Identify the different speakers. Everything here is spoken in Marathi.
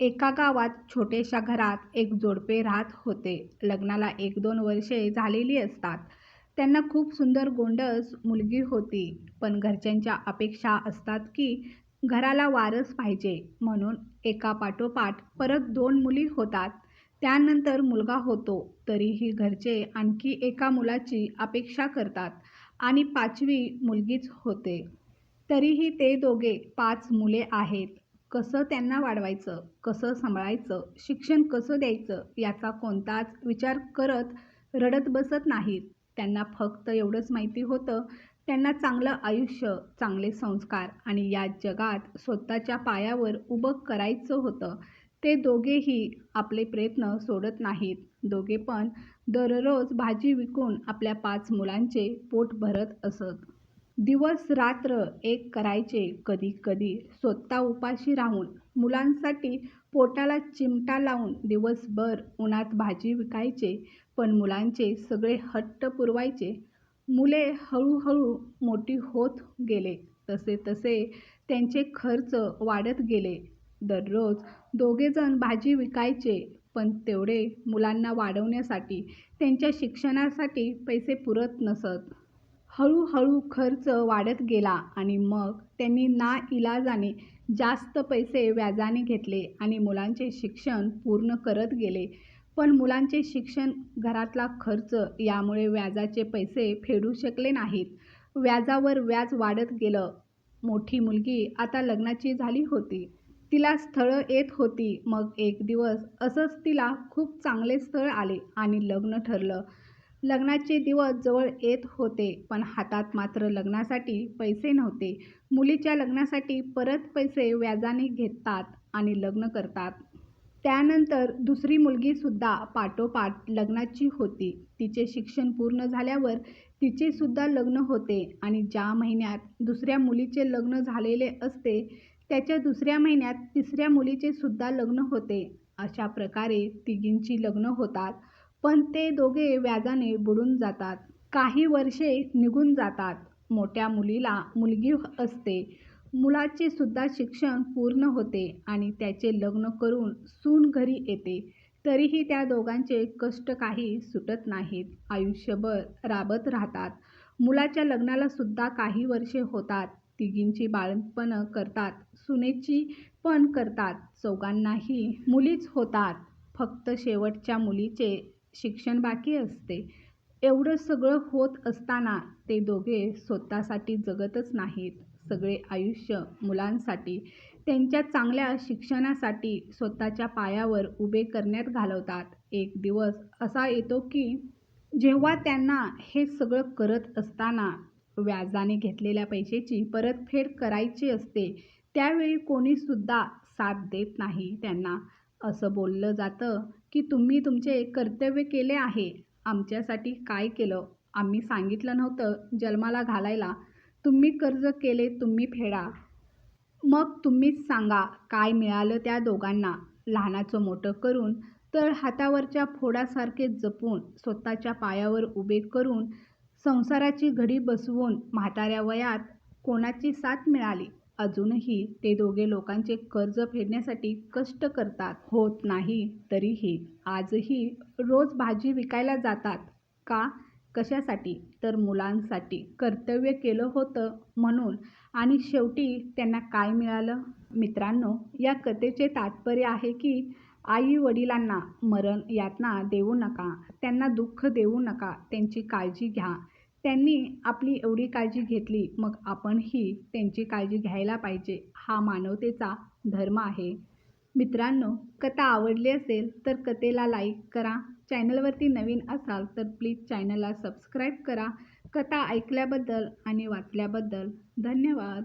Speaker 1: एका गावात छोट्याशा घरात एक जोडपे राहत होते. लग्नाला एक दोन वर्षे झालेली असतात. त्यांना खूप सुंदर गोंडस मुलगी होती. पण घरच्यांच्या अपेक्षा असतात की घराला वारस पाहिजे म्हणून एकापाठोपाठ परत दोन मुली होतात. त्यानंतर मुलगा होतो. तरीही घरचे आणखी एका मुलाची अपेक्षा करतात आणि पाचवी मुलगीच होते. तरीही ते दोघे पाच मुले आहेत. कसं त्यांना वाढवायचं, कसं सांभाळायचं, शिक्षण कसं द्यायचं याचा कोणताच विचार करत रडत बसत नाहीत. त्यांना फक्त एवढंच माहिती होतं त्यांना चांगलं आयुष्य, चांगले संस्कार आणि या जगात स्वतःच्या पायावर उभं करायचं होतं. ते दोघेही आपले प्रयत्न सोडत नाहीत. दोघे पण दररोज भाजी विकून आपल्या पाच मुलांचे पोट भरत असत. दिवस रात्र एक करायचे. कधी कधी स्वतः उपाशी राहून मुलांसाठी पोटाला चिमटा लावून दिवसभर उन्हात भाजी विकायचे. पण मुलांचे सगळे हट्ट पुरवायचे. मुले हळूहळू मोठी होत गेले तसे तसे त्यांचे खर्च वाढत गेले. दररोज दोघेजण भाजी विकायचे पण तेवढे मुलांना वाढवण्यासाठी, त्यांच्या शिक्षणासाठी पैसे पुरत नसत. हळूहळू खर्च वाढत गेला आणि मग त्यांनी नाईलाजाने जास्त पैसे व्याजाने घेतले आणि मुलांचे शिक्षण पूर्ण करत गेले. पण मुलांचे शिक्षण, घरातला खर्च यामुळे व्याजाचे पैसे फेडू शकले नाहीत. व्याजावर व्याज वाढत गेलं. मोठी मुलगी आता लग्नाची झाली होती. तिला स्थळं येत होती. मग एक दिवस असंच तिला खूप चांगले स्थळ आले आणि लग्न ठरलं. लग्नाचे दिवस जवळ येत होते पण हातात मात्र लग्नासाठी पैसे नव्हते. मुलीच्या लग्नासाठी परत पैसे व्याजाने घेतात आणि लग्न करतात. त्यानंतर दुसरी मुलगीसुद्धा पाठोपाठ लग्नाची होती. तिचे शिक्षण पूर्ण झाल्यावर तिचेसुद्धा लग्न होते आणि ज्या महिन्यात दुसऱ्या मुलीचे लग्न झालेले असते त्याच्या दुसऱ्या महिन्यात तिसऱ्या मुलीचेसुद्धा लग्न होते. अशा प्रकारे तिघींची लग्न होतात. पण ते दोघे व्याजाने बुडून जातात. काही वर्षे निघून जातात. मोठ्या मुलीला मुलगी असते. मुलाचेसुद्धा शिक्षण पूर्ण होते आणि त्याचे लग्न करून सून घरी येते. तरीही त्या दोघांचे कष्ट काही सुटत नाहीत. आयुष्यभर राबत राहतात. मुलाच्या लग्नालासुद्धा काही वर्षे होतात. तिघींची बाळंतपणं करतात. सुनेची पण करतात. चौघांनाही मुलीच होतात. फक्त शेवटच्या मुलीचे शिक्षण बाकी असते. एवढं सगळं होत असताना ते दोघे स्वतःसाठी जगतच नाहीत. सगळे आयुष्य मुलांसाठी, त्यांच्या चांगल्या शिक्षणासाठी, स्वतःच्या पायावर उभे करण्यात घालवतात. एक दिवस असा येतो की जेव्हा त्यांना हे सगळं करत असताना व्याजाने घेतलेल्या पैशाची परतफेड करायची असते त्यावेळी कोणीसुद्धा साथ देत नाही त्यांना. असं बोललं जातं की तुम्ही तुमचे कर्तव्य केले आहे. आमच्यासाठी काय केलं आम्ही सांगितलं नव्हतं जन्माला घालायला. तुम्ही कर्ज केले तुम्ही फेडा. मग तुम्हीच सांगा काय मिळालं त्या दोघांना? लहानाचं मोठं करून, तळ हातावरच्या फोडासारखे जपून, स्वतःच्या पायावर उभे करून, संसाराची घडी बसवून म्हाताऱ्या वयात कोणाची साथ मिळाली? अजूनही ते दोघे लोकांचे कर्ज फेडण्यासाठी कष्ट करतात. होत नाही तरीही आजही रोज भाजी विकायला जातात. का? कशासाठी? तर मुलांसाठी कर्तव्य केलं होतं म्हणून. आणि शेवटी त्यांना काय मिळालं? मित्रांनो, या कथेचे तात्पर्य आहे की आई-वडिलांना मरण यातना देऊ नका. त्यांना दुःख देऊ नका. त्यांची काळजी घ्या. त्यांनी आपली एवढी काळजी घेतली मग आपणही त्यांची काळजी घ्यायला पाहिजे हा मानवतेचा धर्म आहे. मित्रांनो, कथा आवडली असेल तर कथेला लाईक करा. चॅनलवरती नवीन असाल तर प्लीज चॅनलला सबस्क्राईब करा. कथा ऐकल्याबद्दल आणि वाचल्याबद्दल धन्यवाद.